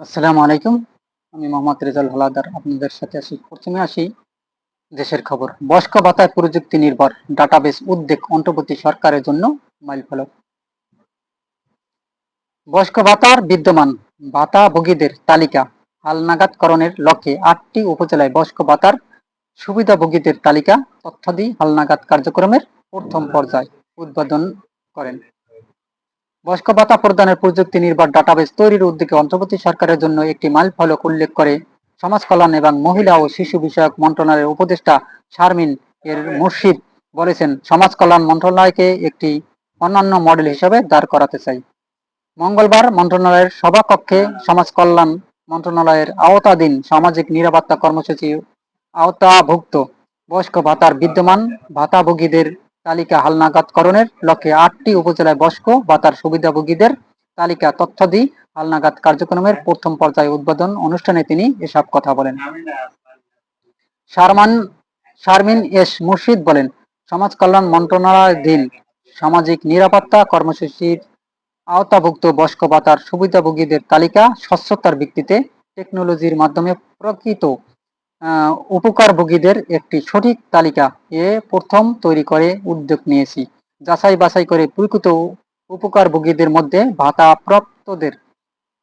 আসসালামু আলাইকুম। আমি মোহাম্মদ রেজাল হালাদার। আপনাদের সাথে আসি প্রথমে আসি দেশের খবর। বয়স্ক ভাতায় প্রযুক্তি নির্ভর। ডাটাবেস উদ্যোগ অন্তর্বর্তী সরকারের জন্য মাইল ফলক। বয়স্ক ভাতার বিদ্যমান। ভাতাভোগীদের তালিকা। হালনাগাদকরণের লক্ষ্যে আটটি উপজেলায় বয়স্ক ভাতার সুবিধাভোগীদের তালিকা। তথ্যাদি হালনাগাদ কার্যক্রমের প্রথম পর্যায় উদ্বোধন করেন। বয়স্ক ভাতা প্রদানের প্রযুক্তি নির্ভর ডাটাবেস তৈরির উদ্যোগে অন্তর্বর্তী সরকারের জন্য একটি মাইল ফলক উল্লেখ করে সমাজ কল্যাণ এবং মহিলা ও শিশু বিষয়ক মন্ত্রণালয়ের উপদেষ্টা শারমিন এর মুর্শিদ বলেছেন, সমাজ কল্যাণ মন্ত্রণালয়কে একটি অন্যান্য মডেল হিসেবে দাঁড় করাতে চাই। মঙ্গলবার মন্ত্রণালয়ের সভাকক্ষে সমাজ কল্যাণ মন্ত্রণালয়ের আওতাধীন সামাজিক নিরাপত্তা কর্মসূচি আওতাভুক্ত বয়স্ক ভাতার বিদ্যমান ভাতাভোগীদের তালিকা হালনাগাদকরণের লক্ষ্যে আটটি উপজেলায় বয়স্ক ভাতার সুবিধাভোগীদের তালিকা তথ্যাদি হালনাগাদ কার্যক্রমের প্রথম পর্যায়ে উদ্বোধন অনুষ্ঠানে তিনি এসব কথা বলেন। শারমান, শারমিন এস মুর্শিদ বলেন, সমাজ কল্যাণ মন্ত্রণালয়াধীন সামাজিক নিরাপত্তা কর্মসূচির আওতাভুক্ত বয়স্ক ভাতার সুবিধাভোগীদের তালিকা স্বচ্ছতার ভিত্তিতে টেকনোলজির মাধ্যমে প্রকৃত উপকারভোগীদের একটি সঠিক তালিকা এ প্রথম তৈরি করে উদ্যোগ নিয়েছি। যাচাই বাছাই করে প্রকৃত উপকারভোগীদের মধ্যে ভাতা প্রাপ্তদের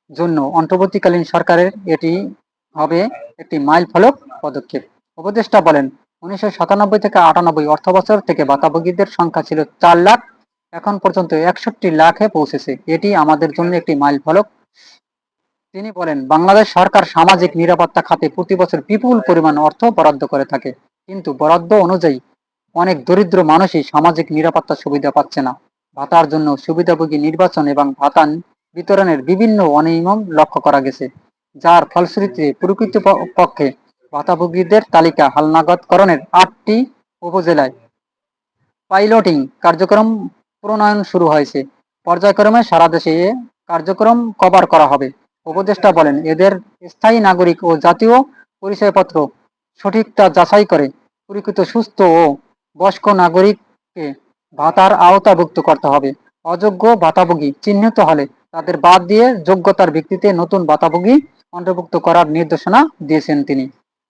জন্য অন্তর্বর্তীকালীন সরকারের এটি হবে একটি মাইল ফলক পদক্ষেপ। উপদেষ্টা বলেন, উনিশশো সাতানব্বই থেকে আটানব্বই অর্থ বছর থেকে ভাতাভোগীদের সংখ্যা ছিল চার লাখ, এখন পর্যন্ত একষট্টি লাখে পৌঁছেছে। এটি আমাদের জন্য একটি মাইল ফলক তিনি বলেন, বাংলাদেশ সরকার সামাজিক নিরাপত্তা খাতে প্রতি বছর বিপুল পরিমাণ অর্থ বরাদ্দ করে থাকে। কিন্তু বরাদ্দ অনুযায়ী অনেক দরিদ্র মানুষই সামাজিক নিরাপত্তা সুবিধা পাচ্ছে না। ভাতার জন্য সুবিধাভোগী নির্বাচন এবং ভাতা বিতরণের বিভিন্ন অনিয়ম লক্ষ্য করা গেছে, যার ফলশ্রুতিতে প্রকৃত পক্ষে ভাতাভোগীদের তালিকা হালনাগতকরণের আটটি উপজেলায় পাইলটিং কার্যক্রম প্রণয়ন শুরু হয়েছে। পর্যায়ক্রমে সারা দেশে কার্যক্রম কভার করা হবে। উপদেষ্টা বলেন, এদের স্থায়ী নাগরিক ও জাতীয় পরিচয়পত্র সঠিকটা যাচাই করে পরিকৃত সুস্থ ও বয়স্ক নাগরিককে ভাতার আওতাভুক্ত করতে হবে। অযোগ্য ভাতাভোগী চিহ্নিত হলে তাদের বাদ দিয়ে যোগ্যতার ভিত্তিতে নতুন ভাতাভোগী অন্তর্ভুক্ত করার নির্দেশনা দিয়েছেন তিনি।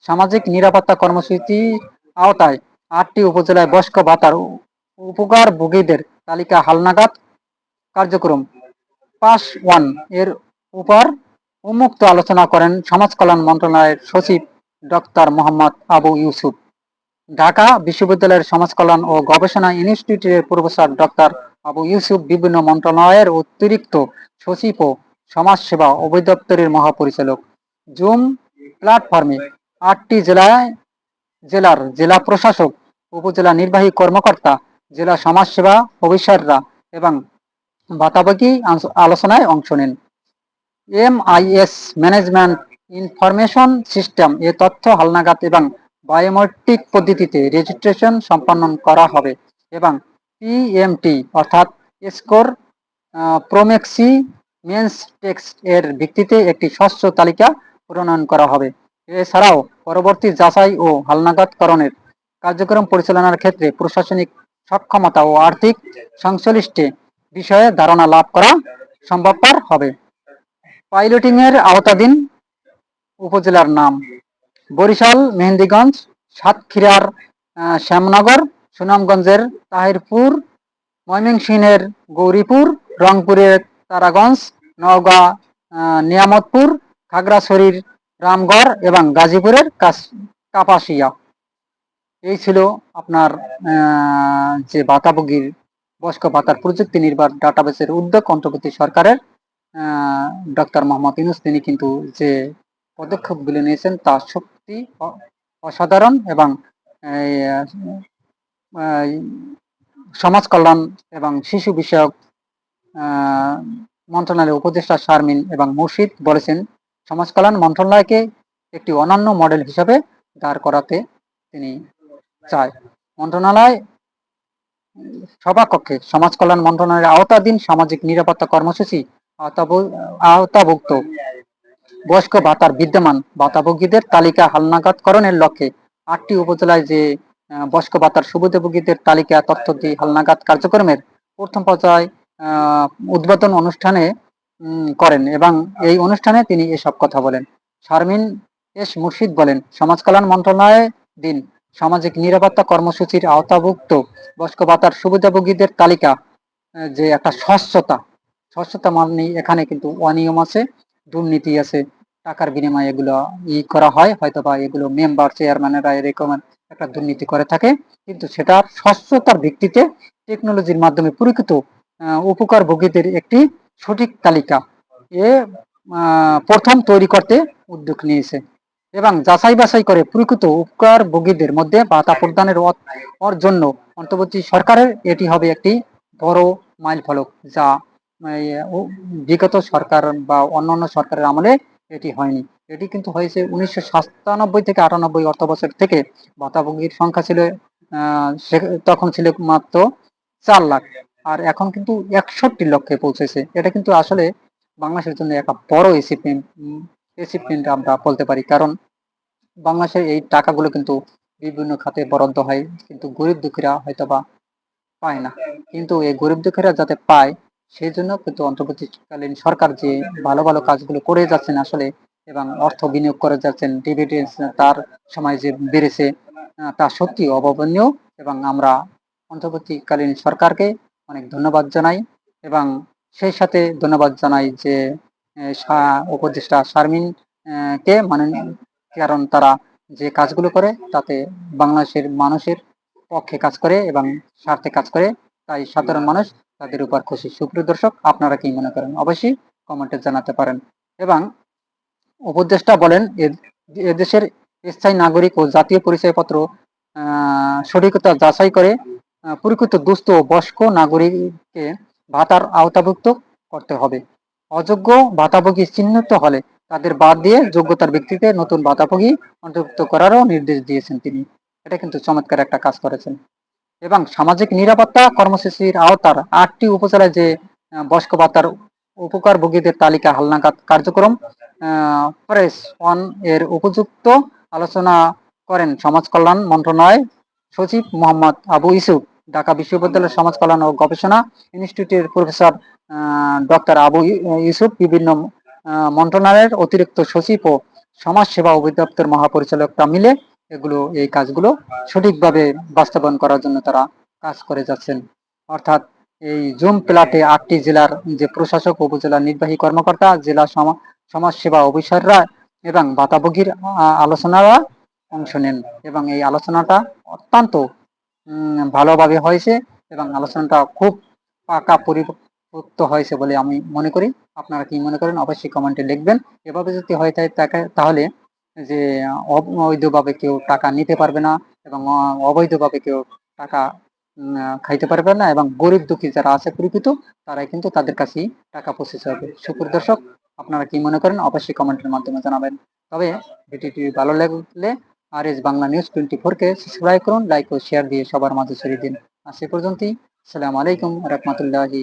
সামাজিক নিরাপত্তা কর্মসূচির আওতায় আটটি উপজেলায় বয়স্ক ভাতার উপকারভোগীদের তালিকা হালনাগাদ কার্যক্রম। পাস ওয়ানের উপর উন্মুক্ত আলোচনা করেন সমাজ কল্যাণ মন্ত্রণালয়ের সচিব ডক্টর মোহাম্মদ আবু ইউসুফ। ঢাকা বিশ্ববিদ্যালয়ের সমাজ কল্যাণ ও গবেষণা ইনস্টিটিউটের প্রফেসর ডক্টর আবু ইউসুফ বিভিন্ন মন্ত্রণালয়ের অতিরিক্ত সচিব ও সমাজসেবা অভিদপ্তরের মহাপরিচালক। জুম প্ল্যাটফর্মে আটটি জেলায় জেলার জেলা প্রশাসক, উপজেলা নির্বাহী কর্মকর্তা, জেলা সমাজসেবা অফিসাররা এবং আংশ- আলোচনায় অংশ নেন। এমআইএস ম্যানেজমেন্ট ইনফরমেশন সিস্টেম এ তথ্য হালনাগাদ এবং বায়োমেট্রিক পদ্ধতিতে রেজিস্ট্রেশন সম্পন্ন করা হবে এবং পিএমটি অর্থাৎ স্কোর প্রোমেক্সি, মেন্স টেক্সট এর ভিত্তিতে একটি স্বচ্ছ তালিকা প্রণয়ন করা হবে। এছাড়াও পরবর্তী যাচাই ও হালনাগাদকরণের কার্যক্রম পরিচালনার ক্ষেত্রে প্রশাসনিক সক্ষমতা ও আর্থিক সংশ্লিষ্টে বিষয়ে ধারণা লাভ করা সম্ভবপর হবে। পাইলটিং এর আওতাধীন উপজেলার নাম বরিশাল, মেহেন্দিগঞ্জ, সাতক্ষীরার শ্যামনগর, সুনামগঞ্জের তাহিরপুর, ময়মনসিংহের গৌরীপুর, রংপুরের তারাগঞ্জ, নওগাঁ নিয়ামতপুর, খাগড়াছড়ির রামগড় এবং গাজীপুরের কাপাসিয়া। এই ছিল আপনার যে ভাতাভোগীর বয়স্ক ভাতার প্রযুক্তি নির্ভর ডাটাবেসের উদ্যোগ অন্তর্বর্তী সরকারের ডক্টর মোহাম্মদ ইউনুস, তিনি কিন্তু যে পদক্ষেপগুলি নিয়েছেন তা সত্যি অসাধারণ এবং সমাজ কল্যাণ এবং শিশু বিষয়ক মন্ত্রণালয়ের উপদেষ্টা শারমিন এবং মুর্শিদ বলেছেন, সমাজ কল্যাণ মন্ত্রণালয়কে একটি অনন্য মডেল হিসাবে দাঁড় করাতে তিনি চায়। মন্ত্রণালয়, সভাকক্ষে সমাজ কল্যাণ মন্ত্রণালয়ের আওতাধীন সামাজিক নিরাপত্তা কর্মসূচি আওতাভুক্ত বয়স্ক ভাতার বিদ্যমান ভাতাভোগীদের তালিকা হালনাগাদকরণের লক্ষ্যে আটটি উপজেলায় যে বয়স্ক ভাতার সুবিধাভোগীদের তালিকা তথ্য দিয়ে হালনাগাদ কার্যক্রমের প্রথম পর্যায়ে উদ্বোধন অনুষ্ঠানে করেন এবং এই অনুষ্ঠানে তিনি এসব কথা বলেন। শারমিন এস মুর্শিদ বলেন, সমাজ কল্যাণ মন্ত্রণালয় দিন সামাজিক নিরাপত্তা কর্মসূচির আওতাভুক্ত বয়স্ক ভাতার সুবিধাভোগীদের তালিকা যে একটা স্বচ্ছতা স্বচ্ছতা মানে এখানে কিন্তু অনিয়ম আছে দুর্নীতি আছে টাকার বিনিময়ে এগুলো ই করা হয় হয়তো বা এগুলো মেম্বার চেয়ারম্যানেরা এরকম একটা দুর্নীতি করে থাকে কিন্তু সেটা স্বচ্ছতার ভিত্তিতে টেকনোলজির মাধ্যমে পরীক্ষিত আহ, উপকারভোগীদের একটি সঠিক তালিকা এ প্রথম তৈরি করতে উদ্যোগ নিয়েছে এবং যাচাই বাছাই করে প্রকৃত উপকারভোগীদের মধ্যে ভাতা প্রদানের জন্য অন্তর্বর্তী সরকারের এটি হবে একটি বড় মাইল ফলক যা বিগত সরকার বা অন্যান্য সরকারের আমলে এটি হয়নি। এটি কিন্তু হয়েছে উনিশশো সাতানব্বই থেকে আটানব্বই অর্থ বছর থেকে। ভাতাভোগীর সংখ্যা ছিল তখন ছিল মাত্র চার লাখ। আর এখন কিন্তু একষট্টি লক্ষে পৌঁছেছে। এটা কিন্তু আসলে বাংলাদেশের জন্য একটা বড় এসিপমেন্ট এসিপমেন্ট আমরা বলতে পারি। কারণ বাংলাদেশের এই টাকাগুলো কিন্তু বিভিন্ন খাতে বরাদ্দ হয়। কিন্তু গরিব দুঃখীরা হয়তো বা পায় না। কিন্তু এই গরিব দুঃখীরা যাতে পায় সেই জন্য কিন্তু অন্তর্বর্তীকালীন সরকার যে ভালো ভালো কাজগুলো করে যাচ্ছেন আসলে, এবং অর্থ বিনিয়োগ করে যাচ্ছেন ডিভিডেন্স তার সময় যে বেড়েছে তা সত্যি অভাবনীয়। এবং আমরা অন্তর্বর্তীকালীন সরকারকে অনেক ধন্যবাদ জানাই। এবং সেই সাথে ধন্যবাদ জানাই যে উপদেষ্টা শারমিন কে মানে কারণ তারা যে কাজগুলো করে তাতে বাংলাদেশের মানুষের পক্ষে কাজ করে এবং স্বার্থে কাজ করে। তাই সাধারণ মানুষ তাদের উপর খুশি। সুপ্রিয় দর্শক, আপনারা কি মনে করেন? অবশ্যই কমেন্টে জানাতে পারেন। এবং উপদেষ্টা বলেন এদেশের স্থায়ী নাগরিক ও জাতীয় পরিচয়পত্র সঠিকতা যাচাই করে প্রকৃত দুস্থ ও বয়স্ক নাগরিককে ভাতার আওতাভুক্ত করতে হবে। অযোগ্য ভাতাভোগী চিহ্নিত হলে তাদের বাদ দিয়ে যোগ্যতার ভিত্তিতে নতুন ভাতাভোগী অন্তর্ভুক্ত করারও নির্দেশ দিয়েছেন তিনি। এটা কিন্তু চমৎকার একটা কাজ করেছেন। এবং সামাজিক নিরাপত্তা কর্মসূচির আওতার আটটি উপজেলায় যে বয়স্ক ভাতার উপকারভোগীদের তালিকা হালনাগাদ কার্যক্রম প্রেস ওয়ানের উপযুক্ত আলোচনা করেন সমাজ কল্যাণ মন্ত্রণালয় সচিব মোহাম্মদ আবু ইসুফ, ঢাকা বিশ্ববিদ্যালয়ের সমাজ কল্যাণ ও গবেষণা ইনস্টিটিউটের প্রফেসর ডক্টর আবু ইউসুফ, বিভিন্ন মন্ত্রণালয়ের অতিরিক্ত সচিব ও সমাজ সেবা অধিদপ্তর মহাপরিচালকরা মিলে এগুলো, এই কাজগুলো সঠিকভাবে বাস্তবায়ন করার জন্য তারা কাজ করে যাচ্ছেন। অর্থাৎ এই জুম প্লাটে আটটি জেলার যে প্রশাসক, উপজেলা নির্বাহী কর্মকর্তা, জেলা সমা- সমাজ সেবা অফিসাররা এবং ভাতাভোগীর আলোচনারা অংশ নেন এবং এই আলোচনাটা অত্যন্ত ভালোভাবে হয়েছে এবং আলোচনাটা খুব পাকা পরিপক্ত হয়েছে বলে আমি মনে করি। আপনারা কি মনে করেন? অবশ্যই কমেন্টে লিখবেন। এভাবে যদি হয়ে তাহলে যে অবৈধভাবে কেউ টাকা নিতে পারবে না এবং অবৈধভাবে কেউ টাকা খাইতে পারবে না এবং গরিব দুঃখী যারা আছে প্রকৃত তারাই কিন্তু তাদের কাছেই টাকা পৌঁছে যাবে সুপুর দর্শক, আপনারা কি মনে করেন? অবশ্যই কমেন্টের মাধ্যমে জানাবেন। তবে ভিডিওটি ভালো লাগলে R S Bangla news twenty কে সাবস্ক্রাইব করুন, লাইক ও শেয়ার দিয়ে সবার মাঝে ছড়িয়ে দিন। আজ সে পর্যন্তই। আসসালামু আলাইকুম, রহমতুল্লাহি